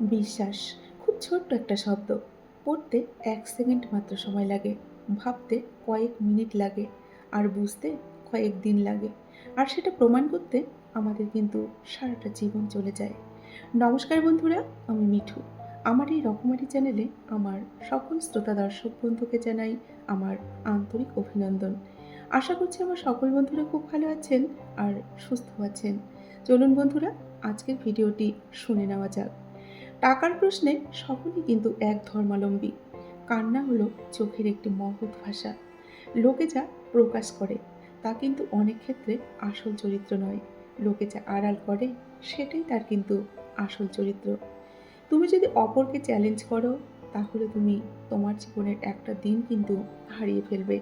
বিশ্বাস। খুব ছোট্ট একটা শব্দ। পড়তে এক সেকেন্ড মাত্র সময় লাগে, ভাবতে কয়েক মিনিট লাগে, আর বুঝতে কয়েক দিন লাগে। আর সেটা প্রমাণ করতে আমাদের কিন্তু সারাটা জীবন চলে যায়। নমস্কার বন্ধুরা, আমি মিঠু। আমার এই রকমারি চ্যানেলে আমার সকল শ্রোতা দর্শক বন্ধুকে জানাই আমার আন্তরিক অভিনন্দন। আশা করছি আমার সকল বন্ধুরা খুব ভালো আছেন আর সুস্থ আছেন। চলুন বন্ধুরা, আজকের ভিডিওটি শুনে নেওয়া যাক। টাকার প্রশ্নে সকলেই কিন্তু এক ধর্মাবলম্বী কান্না হলো চোখের একটি মহৎ ভাষা। লোকে যা প্রকাশ করে, তা কিন্তু অনেক ক্ষেত্রে আসল চরিত্র নয়। লোকে যা আড়াল করে, সেটাই তার কিন্তু আসল চরিত্র। তুমি যদি অপরকে চ্যালেঞ্জ করো, তাহলে তুমি তোমার জীবনের একটা দিন কিন্তু হারিয়ে ফেলবে।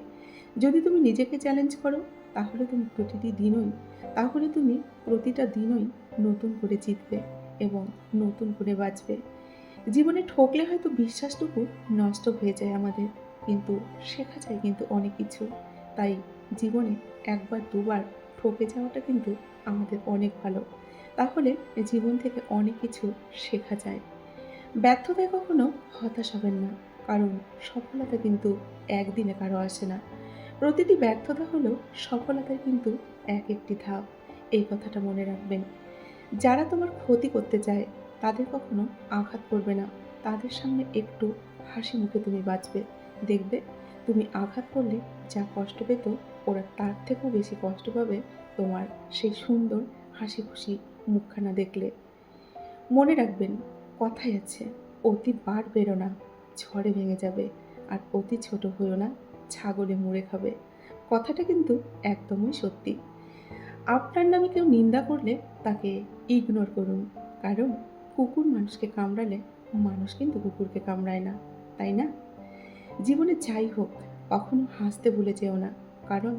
যদি তুমি নিজেকে চ্যালেঞ্জ করো, তাহলে তুমি প্রতিটি দিনই, তাহলে তুমি প্রতিটা দিনই নতুন করে জিতবে। এবং নতুন করে বাঁচবে। জীবনে ঠকলে হয়তো বিশ্বাসটুকু নষ্ট হয়ে যায় আমাদের, কিন্তু শেখা যায় কিন্তু অনেক কিছু। তাই জীবনে একবার, দুবার ঠকে যাওয়াটা কিন্তু আমাদের অনেক ভালো। তাহলে জীবন থেকে অনেক কিছু শেখা যায়। ব্যর্থতায় কখনো হতাশ হবেন না, কারণ সফলতা কিন্তু একদিনে কারও আসে না। প্রতিটি ব্যর্থতা হলো সফলতার কিন্তু এক একটি ধাপ। এই কথাটা মনে রাখবেন। যারা তোমার ক্ষতি করতে চায়, তাদের কখনো আঘাত করবে না। তাদের সামনে একটু হাসি মুখে তুমি বাঁচবে। দেখবে, তুমি আঘাত করলে যা কষ্ট পেত, ওরা তার থেকেও বেশি কষ্ট পাবে তোমার সেই সুন্দর হাসি খুশি মুখখানা দেখলে। মনে রাখবেন, কথাই আছে, অতি বার বেরো না, ঝড়ে ভেঙে যাবে, আর অতি ছোট হয়েও না, ছাগলে মুড়ে খাবে। কথাটা কিন্তু একদমই সত্যি। আপনার নামে কেউ নিন্দা করলে তাকে ইগনোর করুন। কারণ কুকুর মানুষকে কামড়ালে মানুষ কিন্তু কুকুরকে কামড়ায় না, তাই না? জীবনে যাই হোক, কখনো হাসতে ভুলে যেও না, কারণ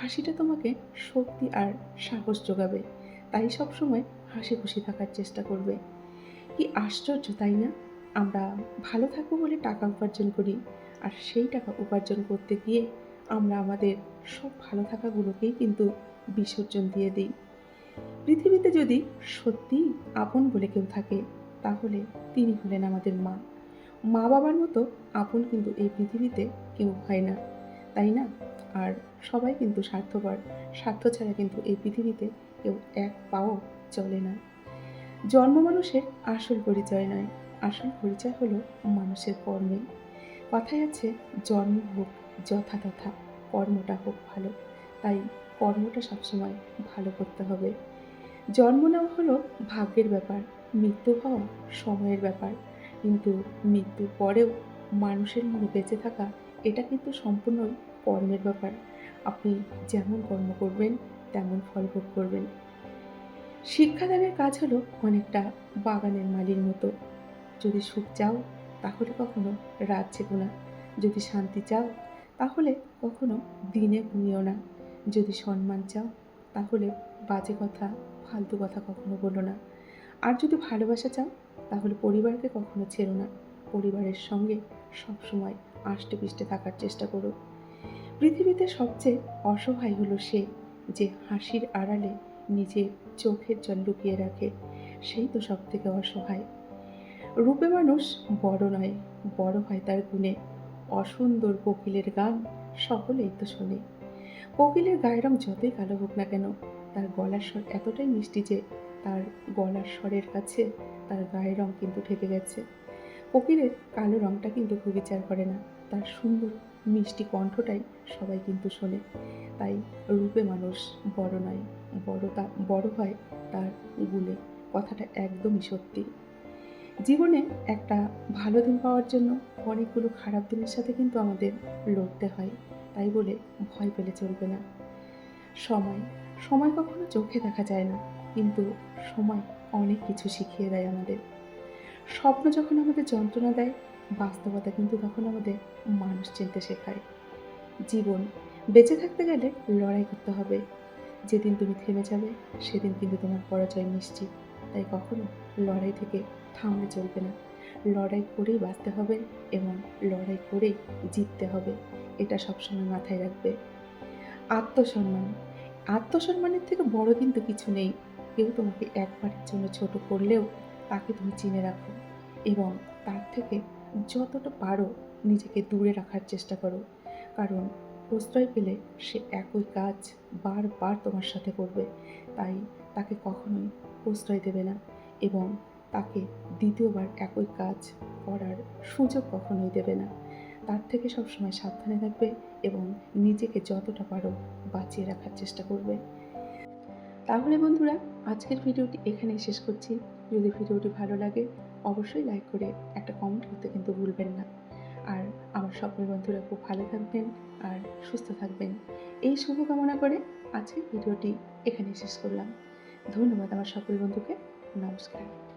হাসিটা তোমাকে শক্তি আর সাহস যোগাবে। তাই সবসময় হাসি খুশি থাকার চেষ্টা করবে। কি আশ্চর্য, তাই না? আমরা ভালো থাকব বলে টাকা উপার্জন করি, আর সেই টাকা উপার্জন করতে গিয়ে আমরা আমাদের সব ভালো থাকাগুলোকেই কিন্তু বিসর্জন দিয়ে দিই। পৃথিবীতে যদি সত্যি আপন বলে কেউ থাকে, তাহলে তিনি হলেন আমাদের মা। মা বাবার মতো আপন কিন্তু এই পৃথিবীতে কেউ হয় না, তাই না? আর সবাই কিন্তু স্বার্থপর, স্বার্থ ছাড়া কিন্তু এই পৃথিবীতে কেউ এক পাও চলে না। জন্ম মানুষের আসল পরিচয় নয়, আসল পরিচয় হলো মানুষের কর্মে। কথায় আছে, জন্ম হোক যথা তথা কর্মটা হোক ভালো। তাই কর্মটা সবসময় ভালো করতে হবে। জন্ম নেওয়া হলো ভাগ্যের ব্যাপার, মৃত্যু হওয়া সময়ের ব্যাপার। কিন্তু মৃত্যুর পরেও মানুষের মনে বেঁচে থাকা, এটা কিন্তু সম্পূর্ণ কর্মের ব্যাপার। আপনি যেমন কর্ম করবেন, তেমন ফল ভোগ করবেন। শিক্ষাদানের কাজ হলো অনেকটা বাগানের মালির মতো। যদি সুখ চাও, তাহলে কখনো রাত জেগো না। যদি শান্তি চাও তাহলে কখনো দিনে ঘুমিও না। যদি সম্মান চাও, তাহলে বাজে কথা, ফালতু কথা কখনো বলো না। আর যদি ভালোবাসা চাও, তাহলে পরিবারকে কখনো ছেড়ো না। পরিবারের সঙ্গে সবসময় আষ্টে পিষ্টে থাকার চেষ্টা করো। পৃথিবীতে সবচেয়ে অসহায় হলো সে যে হাসির আড়ালে নিজের চোখের জল লুকিয়ে রাখে। সেই তো সব থেকে অসহায়। রূপে মানুষ বড় নয়, বড় হয় তার গুণে। অসুন্দর কোকিলের গান সকলেই তো শোনে। কোকিলের গায়ের রং যতই কালো হোক না কেন, তার গলার স্বর এতটাই মিষ্টি যে তার গলার স্বরের কাছে তার গায়ের রং কিন্তু ঠেকে গেছে। কোকিলের কালো রংটা কিন্তু খুব বিচার করে না, তার সুন্দর মিষ্টি কণ্ঠটাই সবাই কিন্তু শোনে। তাই রূপে মানুষ বড় নয় বড় তা বড় হয় তার গুণে। কথাটা একদমই সত্যি। জীবনে একটা ভালো দিন পাওয়ার জন্য অনেকগুলো খারাপ দিনের সাথে কিন্তু আমাদের লড়তে হয়। তাই বলে ভয় পেলে চলবে না। সময় সময় কখনো চোখে দেখা যায় না, কিন্তু সময় অনেক কিছু শিখিয়ে দেয় আমাদের। স্বপ্ন যখন আমাদের যন্ত্রণা দেয়, বাস্তবতা কিন্তু তখন আমাদের মানুষ চিনতে শেখায়। জীবন, বেঁচে থাকতে গেলে লড়াই করতে হবে। যেদিন তুমি থেমে যাবে, সেদিন কিন্তু তোমার পরাজয় নিশ্চিত। তাই কখনো লড়াই থেকে থামলে চলবে না। লড়াই করেই বাঁচতে হবে এবং লড়াই করেই জিততে হবে, এটা সবসময় মাথায় রাখবে। আত্মসম্মান। আত্মসম্মানের থেকে বড় কিন্তু কিছু নেই। কেউ তোমাকে একবারের জন্য ছোট করলেও তাকে তুমি চিনে রাখো এবং তার থেকে যতটা পারো নিজেকে দূরে রাখার চেষ্টা করো। কারণ প্রশ্রয় পেলে সে একই কাজ বারবার তোমার সাথে করবে, তাই তাকে কখনোই প্রশ্রয় দেবে না এবং তাকে দ্বিতীয়বার একই কাজ করার সুযোগ কখনোই দেবে না। তার থেকে সবসময় সাবধানে থাকবে এবং নিজেকে যতটা পারো বাঁচিয়ে রাখার চেষ্টা করবে। তাহলে বন্ধুরা, আজকের ভিডিওটি এখানেই শেষ করছি। যদি ভিডিওটি ভালো লাগে, অবশ্যই লাইক করে একটা কমেন্ট করতে কিন্তু ভুলবেন না। আর আমার সকল বন্ধুরা খুব ভালো থাকবেন আর সুস্থ থাকবেন। এই শুভকামনা করে আজকের ভিডিওটি এখানেই শেষ করলাম। ধন্যবাদ আমার সকল বন্ধুকে। নমস্কার।